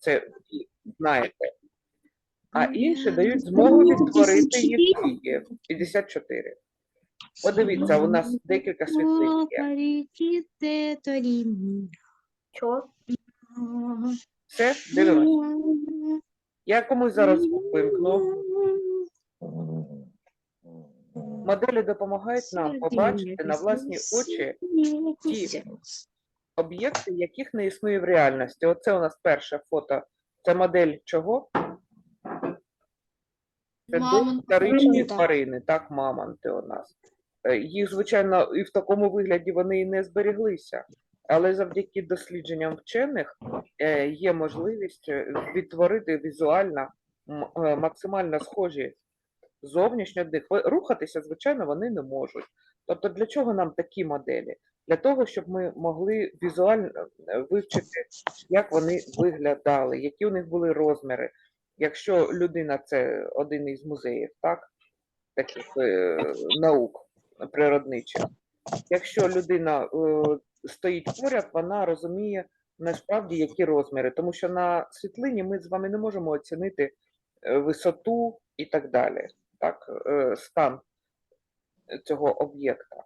це знаєте. А інші дають змогу відтворити їх дії. 54. Подивіться, у нас декілька світлин є. Чо? Все, дивимося. Я комусь зараз вимкну. Моделі допомагають нам побачити на власні очі ті об'єкти, яких не існує в реальності. Оце у нас перше фото. Це модель чого? Це історичні тварини, так, мамонти у нас. Е, Їх, звичайно, і в такому вигляді вони і не зберіглися. Але завдяки дослідженням вчених е, є можливість е, відтворити візуально максимально схожі зовнішньо них. Рухатися, звичайно, вони не можуть. Тобто, для чого нам такі моделі? Для того, щоб ми могли візуально е, вивчити, як вони виглядали, які у них були розміри. Якщо людина це один із музеїв, так, таких е, наук природничих. Якщо людина е, стоїть поряд, вона розуміє насправді які розміри, тому що на світлині ми з вами не можемо оцінити е, висоту і так далі, так, е, стан цього об'єкта.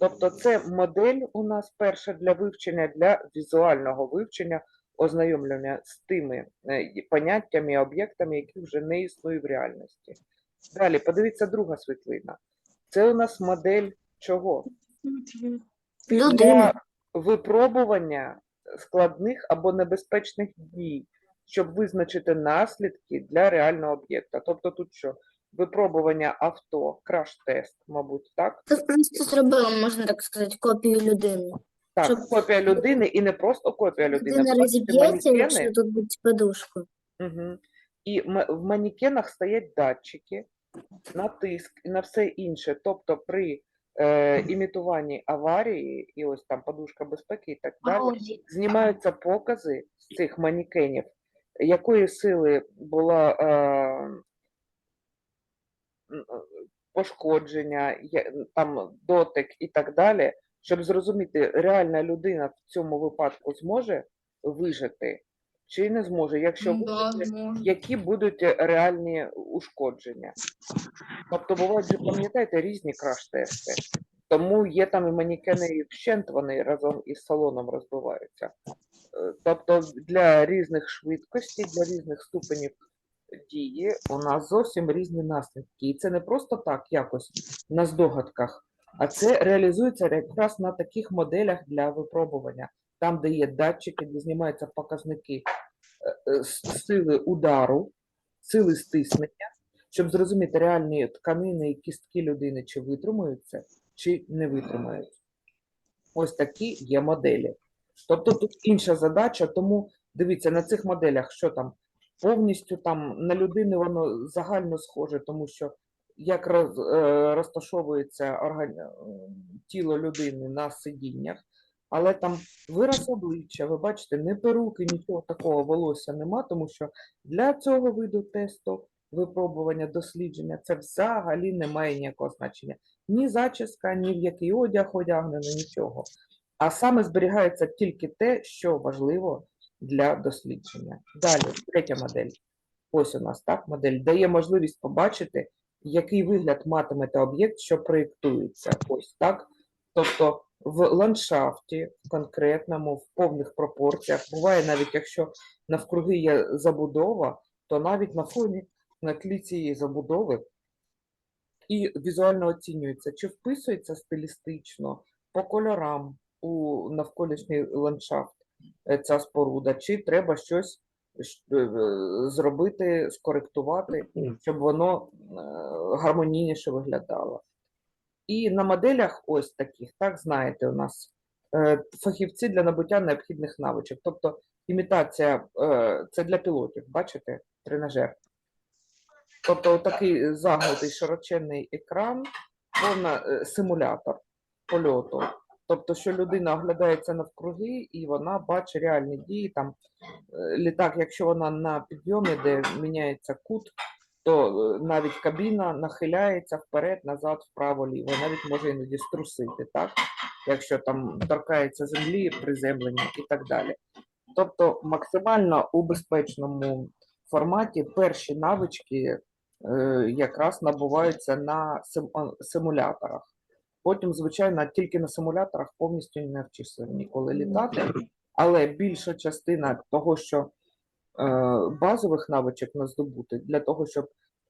Тобто це модель у нас перша для вивчення, для візуального вивчення, ознайомлення з тими е, поняттями, об'єктами, які вже не існують в реальності. Далі, подивіться друга світлина. Це у нас модель чого? Людина. Для випробування складних або небезпечних дій, щоб визначити наслідки для реального об'єкта. Тобто тут що? Випробування авто, краш-тест, мабуть, так? Це просто зробила, можна так сказати, копію людини. Так, Щоб- копія людини і не просто копія людини. Людина бачите, розіб'ється, манекени. якщо тут буде подушка. Угу. І м- в манекенах стоять датчики на тиск і на все інше. Тобто при е, імітуванні аварії, і ось там подушка безпеки і так далі, знімаються покази з цих манекенів, якої сили була е, пошкодження, там дотик і так далі, щоб зрозуміти, реальна людина в цьому випадку зможе вижити чи не зможе, якщо Да, вижити, які будуть реальні ушкодження. Тобто бувають же, пам'ятаєте, різні краш-тести. Тому є там і манекени, і вщент вони разом із салоном розбиваються. Е, Тобто для різних швидкостей, для різних ступенів дії у нас зовсім різні наслідки. І це не просто так якось на здогадках, а це реалізується якраз на таких моделях для випробування, там, де є датчики, де знімаються показники е, е, сили удару, сили стиснення, щоб зрозуміти реальні тканини і кістки людини, чи витримуються, чи не витримають. Ось такі є моделі. Тобто тут інша задача, тому дивіться на цих моделях, що там повністю там на людини воно загально схоже, тому що як роз, е, розташовується орган... е, тіло людини на сидіннях, але там вираз обличчя, ви бачите, не перуки, нічого такого волосся нема, тому що для цього виду тесту випробування, дослідження це взагалі не має ніякого значення. Ні зачіска, ні в який одяг одягнено, нічого. А саме зберігається тільки те, що важливо для дослідження. Далі, третя модель. Ось у нас так модель дає можливість побачити, який вигляд матиме той об'єкт, що проєктується. Ось так. Тобто в ландшафті конкретному, в повних пропорціях, буває навіть якщо навкруги є забудова, то навіть на фоні на тлі цієї забудови і візуально оцінюється, чи вписується стилістично по кольорам у навколишній ландшафт ця споруда, чи треба щось е, зробити, скоректувати, щоб воно е, гармонійніше виглядало. І на моделях ось таких, так, знаєте, у нас е, фахівці для набуття необхідних навичок. Тобто імітація е, це для пілотів, бачите, тренажер. Тобто такий загнутий широченний екран, повна е, симулятор польоту. Тобто, що людина оглядається навкруги і вона бачить реальні дії. Там е, літак, якщо вона на підйомі, де міняється кут, то е, навіть кабіна нахиляється вперед, назад, вправо, ліво, навіть може іноді струсити, так? Якщо там торкається землі, приземлення і так далі. Тобто максимально у безпечному форматі перші навички е, якраз набуваються на сим- симуляторах. Потім, звичайно, тільки на симуляторах повністю не навчишся ніколи літати, але більша частина того, що е, базових навичок не здобути для того, щоб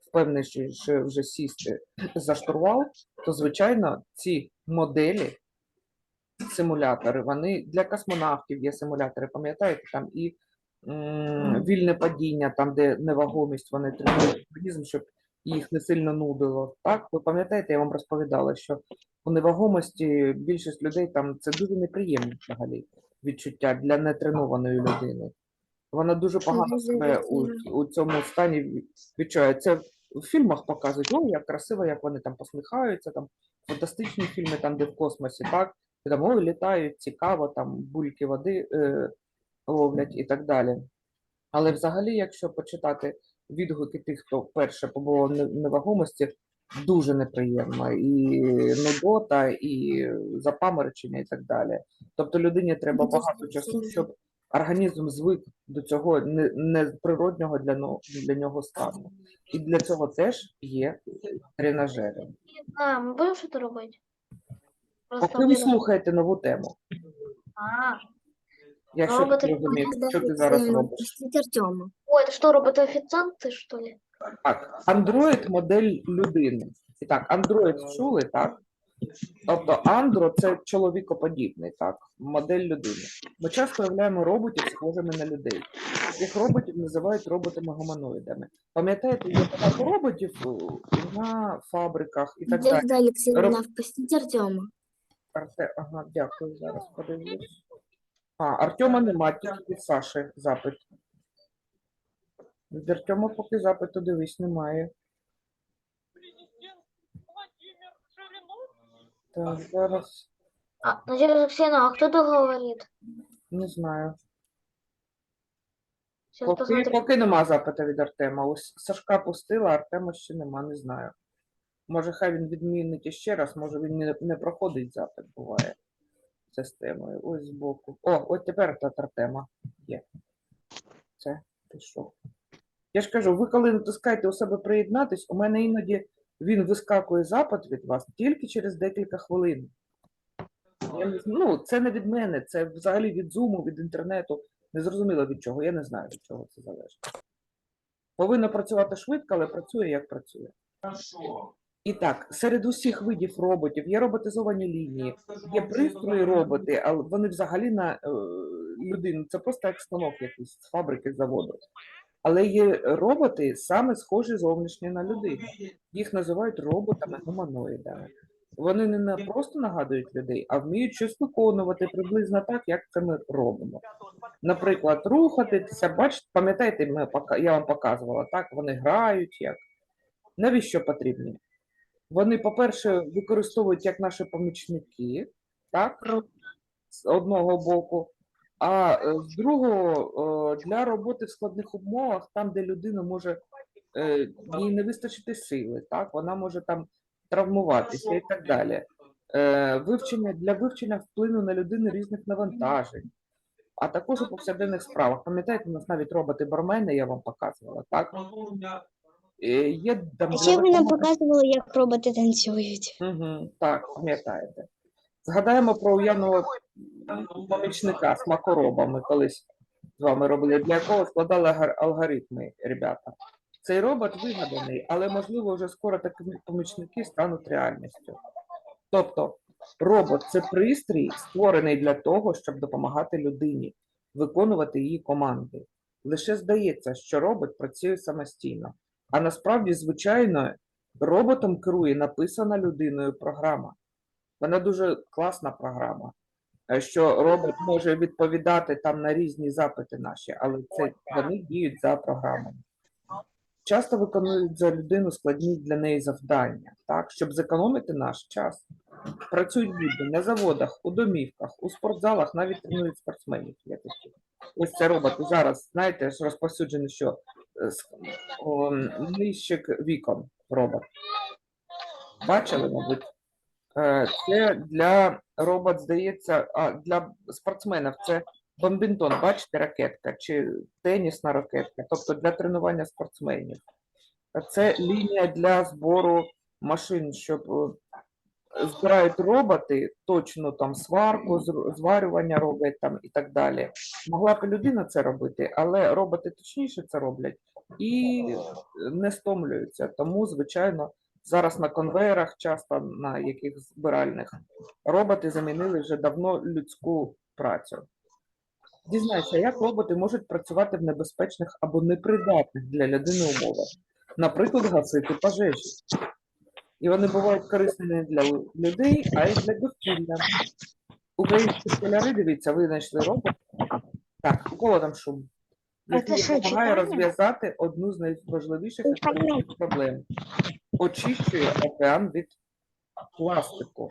впевненіше вже сісти за штурвал, то звичайно ці моделі, симулятори, вони для космонавтів є симулятори, пам'ятаєте, там і м, вільне падіння, там, де невагомість, вони тренують організм, щоб їх не сильно нудило. Так, ви пам'ятаєте, я вам розповідала, що у невагомості більшість людей там це дуже неприємне взагалі відчуття для нетренованої людини. Вона дуже погано себе у, у цьому стані ві- відчуває. Це в фільмах показують, ой, як красиво, як вони там посміхаються, там фантастичні фільми, там, де в космосі, так, і там ой, літають, цікаво, там бульки води е, ловлять і так далі. Але взагалі, якщо почитати відгуки тих, хто вперше побував в невагомості, дуже неприємно. І нудота, і запаморочення, і так далі. Тобто людині треба багато часу, щоб організм звик до цього неприроднього для, для нього стану. І для цього теж є тренажери. А, ми будемо щось робити? Поки ви слухаєте нову тему, А, я що Роботи не розумію, Надо що ти зараз э, робиш? пустить Артема. ой, это что, роботы-официанты, что ли? Так, Android модель людини. І так, Android чули, так? Тобто андро це чоловікоподібний, так, модель людини. Ми часто уявляємо роботів схожими на людей. Цих роботів називають роботами-гуманоїдами. Пам'ятаєте, є багато роботів е, на фабриках і так далі. Надежда Алексеевна, впустить Артема. Арте... Ага, дякую, зараз подивлюсь. А, Артема нема, тільки від Саші запит. Від Артема поки запиту дивись немає. Так, зараз А, Надежда Алексеевна, а кто это говорит? не знаю. Сейчас Поки, посмотрим. поки нема запиту від Артема. Ось Сашка пустила, а Артема ще нема, не знаю. Може, хай він відмінить іще раз, може він не, не проходить запит, буває системою. Ось збоку. О, от тепер та Артема є. Це пішов. Я ж кажу, ви коли натискаєте у себе приєднатись, у мене іноді він вискакує запит від вас тільки через декілька хвилин. Я ну, це не від мене, це взагалі від зуму, від інтернету. Не зрозуміло від чого, я не знаю, від чого це залежить. Повинно працювати швидко, але працює як працює. І так, серед усіх видів роботів є роботизовані лінії, є пристрої роботи, але вони взагалі на е, людину. Це просто як станок якийсь з фабрики заводу. Але є роботи саме схожі зовнішньо на людину. Їх називають роботами-гуманоїдами. Вони не просто нагадують людей, а вміють щось виконувати приблизно так, як це ми робимо. Наприклад, рухатися, бачите, пам'ятаєте, я вам показувала, так? Вони грають як. Навіщо потрібні? Вони, по-перше, використовують як наші помічники, так? З одного боку. А е, з другого, е, для роботи в складних умовах, там, де людина може е, їй не вистачити сили, так? Вона може там травмуватися і так далі. Вивчення для вивчення впливу на людину різних навантажень, а також у повсякденних справах. Пам'ятаєте, у нас навіть роботи-бармени, я вам показувала, так? Є там Ще ви нам показували, як роботи танцюють. Угу, так, пам'ятаєте. Згадаємо про уявного помічника з макоробами колись з вами робили, для якого складали алгоритми, ребята. Цей робот вигаданий, але можливо вже скоро такі помічники стануть реальністю. Тобто, робот це пристрій, створений для того, щоб допомагати людині виконувати її команди. Лише здається, що робот працює самостійно, а насправді, звичайно, роботом керує написана людиною програма. Вона дуже класна програма, е, що робот може відповідати там на різні запити наші, але це вони діють за програмою. Часто виконують за людину складні для неї завдання, так, щоб зекономити наш час. Працюють люди на заводах, у домівках, у спортзалах, навіть тренують спортсменів. Такі. Ось це роботи зараз, знаєте, ж розповсюджений, що с- о, м, нищик вікон робот. Бачили, мабуть? Е, Це для робот, здається, а для спортсменів це Бомбінтон, бачите, ракетка чи тенісна ракетка, тобто для тренування спортсменів. Це лінія для збору машин, щоб збирають роботи, точно там сварку, зварювання роблять там і так далі. Могла б людина це робити, але роботи точніше це роблять і не стомлюються. Тому, звичайно, зараз на конвеєрах, часто на яких збиральних, роботи замінили вже давно людську працю. Дізнайся, як роботи можуть працювати в небезпечних або непридатних для людини умовах, наприклад, гасити пожежі. І вони бувають корисними не для людей, а й для довкілля. Українські школяри, дивіться, винайшли робот. Так, у кого там шум? Який допомагає розв'язати одну з найважливіших проблем. Очищує океан від пластику.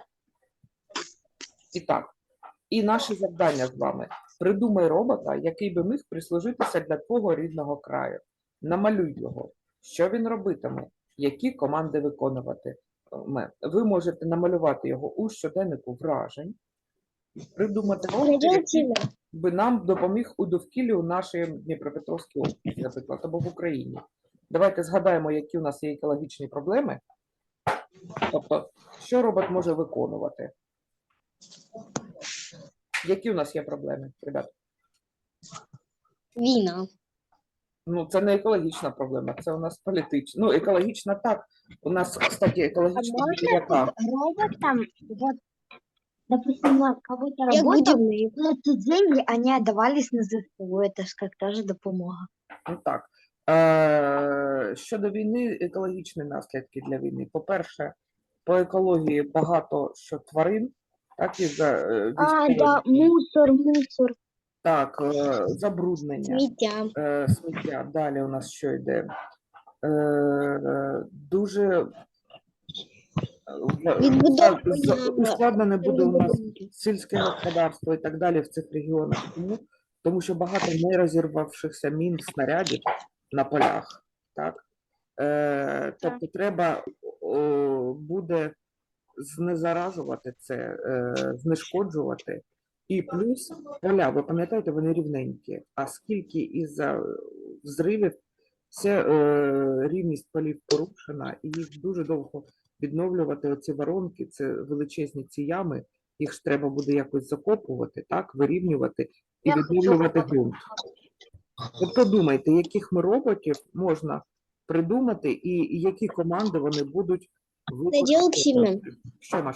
І так, і наше завдання з вами. Придумай робота, який би міг прислужитися для твого рідного краю. Намалюй його. Що він робитиме? Які команди виконувати? Ме- Ви можете намалювати його у щоденнику вражень, придумати робот, би нам допоміг у довкіллі у нашій Дніпропетровській області, наприклад, або в Україні. Давайте згадаємо, які у нас є екологічні проблеми. Тобто, що робот може виконувати? Які у нас є проблеми, ребята? Війна. Ну, це не екологічна проблема, це у нас політична. Ну, екологічна так. У нас, кстати, екологічна А яка? Робот там, вот, допустим, на какой-то Як работал, будівник. но эти деньги, они отдавались на ЗСУ, это же как тоже допомога. Ну так. Е, щодо війни, екологічні наслідки для війни. По-перше, по екології багато що тварин, так і за е, А, да, мусор, мусор. Так, е, забруднення, Сміття. е, сміття. Далі у нас що йде? Е, дуже е, в- Відбудовування за- за- ускладнене буде у нас сільське господарство і так далі в цих регіонах. Тому, тому що багато нерозірвавшихся мін снарядів на полях. Так? Е, тобто треба о, буде знезаражувати це, е, знешкоджувати. І плюс поля, ви пам'ятаєте, вони рівненькі. А скільки із-за взривів це е, рівність полів порушена, і їх дуже довго відновлювати оці воронки, це величезні ці ями, їх ж треба буде якось закопувати, так, вирівнювати і Я відновлювати робота. ґрунт. Тобто думайте, яких ми роботів можна придумати, і, які команди вони будуть Надія Олексіївна. Що, Маш?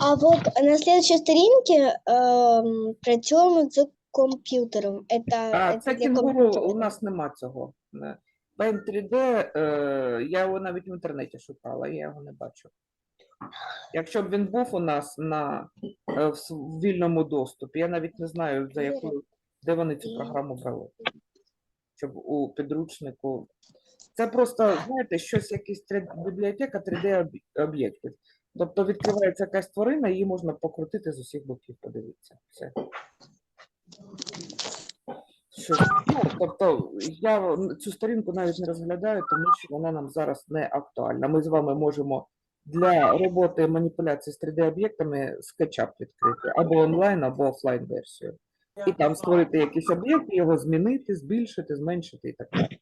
А вот на следующей сторінці ем, працюємо з комп'ютером. Это, А, это це для кінгуру, комп'ютера. у нас нема цього. Не. Paint 3D, е, я його навіть в інтернеті шукала, я його не бачу. Якщо б він був у нас на е, в вільному доступі, я навіть не знаю, за якою, де вони цю програму брали. Щоб у підручнику. Це просто, знаєте, щось, якийсь 3D бібліотека 3D-об'єктів. Тобто відкривається якась тварина, її можна покрутити з усіх боків, подивіться. Все. Що, ну, тобто я цю сторінку навіть не розглядаю, тому що вона нам зараз не актуальна. Ми з вами можемо для роботи маніпуляції з 3D-об'єктами SketchUp відкрити або онлайн, або офлайн версію. І там створити якийсь об'єкт, його змінити, збільшити, зменшити і так далі.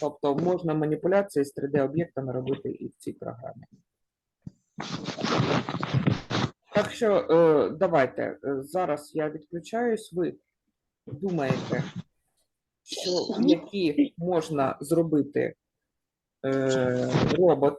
Тобто можна маніпуляції з 3D-об'єктами робити і в цій програмі. Так що е, давайте е, зараз я відключаюсь. Ви думаєте, що які можна зробити е, роботи